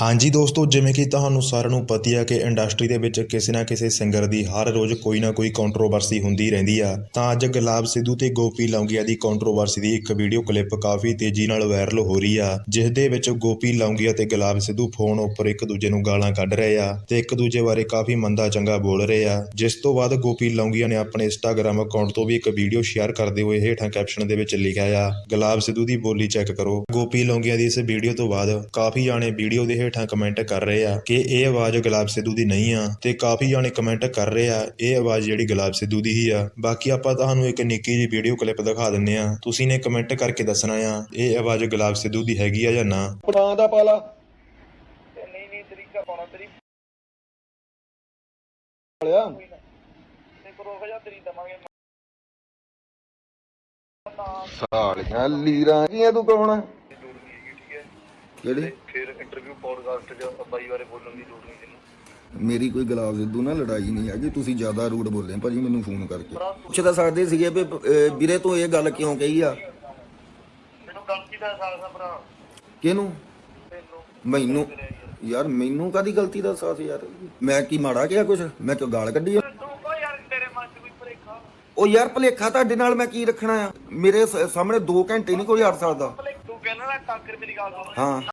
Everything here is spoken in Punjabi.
ਹਾਂਜੀ ਦੋਸਤੋ, ਜਿਵੇਂ ਕਿ ਤੁਹਾਨੂੰ ਸਾਰਿਆਂ ਨੂੰ ਪਤਾ ਹੀ ਆ ਕਿ ਇੰਡਸਟਰੀ ਦੇ ਵਿੱਚ ਕਿਸੇ ਨਾ ਕਿਸੇ ਸਿੰਗਰ ਦੀ ਹਰ ਰੋਜ਼ ਕੋਈ ਨਾ ਕੋਈ ਕੰਟਰੋਵਰਸੀ ਹੁੰਦੀ ਰਹਿੰਦੀ ਆ। ਤਾਂ ਅੱਜ ਗੁਲਾਬ ਸਿੱਧੂ ਤੇ ਗੋਪੀ ਲੌਂਗੀਆ ਦੀ ਕੰਟਰੋਵਰਸੀ ਦੀ ਇੱਕ ਵੀਡੀਓ ਕਲਿੱਪ ਕਾਫੀ ਤੇਜ਼ੀ ਨਾਲ ਵਾਇਰਲ ਹੋ ਰਹੀ ਆ ਜਿਸ ਦੇ ਵਿੱਚ ਗੋਪੀ ਲੌਂਗੀਆ ਤੇ ਗੁਲਾਬ ਸਿੱਧੂ ਫੋਨ ਉੱਪਰ ਇੱਕ ਦੂਜੇ ਨੂੰ ਗਾਲਾਂ ਕੱਢ ਰਹੇ ਆ ਤੇ ਇੱਕ ਦੂਜੇ ਬਾਰੇ ਕਾਫੀ ਮੰਦਾ ਚੰਗਾ ਬੋਲ ਰਹੇ ਆ। ਜਿਸ ਤੋਂ ਬਾਅਦ ਗੋਪੀ ਲੌਂਗੀਆ ਨੇ ਆਪਣੇ ਇੰਸਟਾਗ੍ਰam ਅਕਾਊਂਟ ਤੋਂ ਵੀ ਇੱਕ ਵੀਡੀਓ ਸ਼ੇਅਰ ਕਰਦੇ ਹੋਏ ਹੇਠਾਂ ਕੈਪਸ਼ਨ ਦੇ ਵਿੱਚ ਲਿਖਿਆ ਆ, ਗੁਲਾਬ ਸਿੱਧੂ ਦੀ ਬੋਲੀ ਚੈੱਕ ਕਰੋ। ਗੋਪੀ ਲੌਂਗੀਆ ਦੀ ਇਸ ਵੀਡੀਓ ਤੋਂ ਬਾਅਦ ਕਾਫੀ ਜਾਣੇ ਵੀਡੀਓ ਦੇ ਹੇਠਾਂ ਕਮੈਂਟ ਕਰ ਰਹੇ ਆ ਕਿ ਇਹ ਆਵਾਜ਼ ਗੁਲਾਬ ਸਿੱਧੂ ਦੀ ਨਹੀਂ ਆ ਤੇ ਕਾਫੀ ਜਾਣੇ ਕਮੈਂਟ ਕਰ ਰਹੇ ਆ ਇਹ ਆਵਾਜ਼ ਜਿਹੜੀ ਗੁਲਾਬ ਸਿੱਧੂ ਦੀ ਹੀ ਆ। ਬਾਕੀ ਆਪਾਂ ਤੁਹਾਨੂੰ ਇੱਕ ਨਿੱਕੀ ਜਿਹੀ ਵੀਡੀਓ ਕਲਿੱਪ ਦਿਖਾ ਦਿੰਨੇ ਆ। ਤੁਸੀਂ ਨੇ ਕਮੈਂਟ ਕਰਕੇ ਦੱਸਣਾ ਆ ਇਹ ਆਵਾਜ਼ ਗੁਲਾਬ ਸਿੱਧੂ ਦੀ ਹੈਗੀ ਆ ਜਾਂ ਨਾ? ਨਾਂ ਦਾ ਪਾਲਾ। ਤੇ ਨਹੀਂ ਨਹੀਂ ਤਰੀਕਾ ਪਾਉਣਾ ਤੇਰੀ ਵਾਲਿਆ ਤੇ ਕਰੋ ਹਜਾ ਤੇਰੀ ਦਵਾਂਗੇ। ਸਾਲੀਆਂ ਲੀਰਾਂ ਕੀਆਂ ਤੂੰ ਕੌਣ ਆ? ਇੰਟਰਵਿਊ ਪੋਡਕਾਸਟ 'ਚ ਬਾਈ ਬਾਰੇ ਬੋਲਣ ਦੀ ਲੋੜ ਨਹੀਂ ਤੈਨੂੰ। ਮੇਰੀ ਕੋਈ ਗੁਲਾਬ ਸਿੱਧੂ ਨਾਲ ਲੜਾਈ ਨਹੀਂ ਹੈਗੀ ਤੁਸੀਂ ਜ਼ਿਆਦਾ ਰੂਡ ਬੋਲੇ ਭਾਜੀ ਮੈਨੂੰ ਫੋਨ ਕਰਕੇ। ਪੁੱਛ ਤਾਂ ਸਕਦੇ ਸੀਗੇ ਵੀ ਅਹ, ਵੀਰੇ ਤੂੰ ਇਹ ਗੱਲ ਕਿਉਂ ਕਹੀ ਆ? ਮੈਨੂੰ ਗਲਤੀ ਦਾ ਅਹਿਸਾਸ ਆ ਭਰਾ? ਕਿਹਨੂੰ? ਤੈਨੂੰ ਮੈਨੂੰ। ਯਾਰ ਮੈਨੂੰ ਕਾਦੀ ਗਲਤੀ ਦਾ ਸਾਥ ਯਾਰ? ਮੈਂ ਕੀ ਮਾੜਾ ਕਿਹਾ ਕੁਛ? ਮੈਂ ਕਿਉਂ ਗਾਲ ਕੱਢੀ ਆ? ਤੂੰ ਕੋ ਯਾਰ ਤੇਰੇ ਮਨ 'ਚ ਕੋਈ ਭਰੇਖਾ? ਉਹ ਯਾਰ ਭਲੇਖਾ ਤੁਹਾਡੇ ਨਾਲ ਮੈਂ ਕੀ ਰੱਖਣਾ ਆ? ਮੇਰੇ ਸ- ਸਾਹਮਣੇ 2 ਘੰਟੇ ਨਹੀਂ ਕੋਈ ਹਟ ਸਕਦਾ ਤੂੰ ਕਹਿੰਦਾ ਨਾ ਟਾਕਰ ਮੇਰੀ ਗੱਲ ਸੁਣ। ਹਾਂ।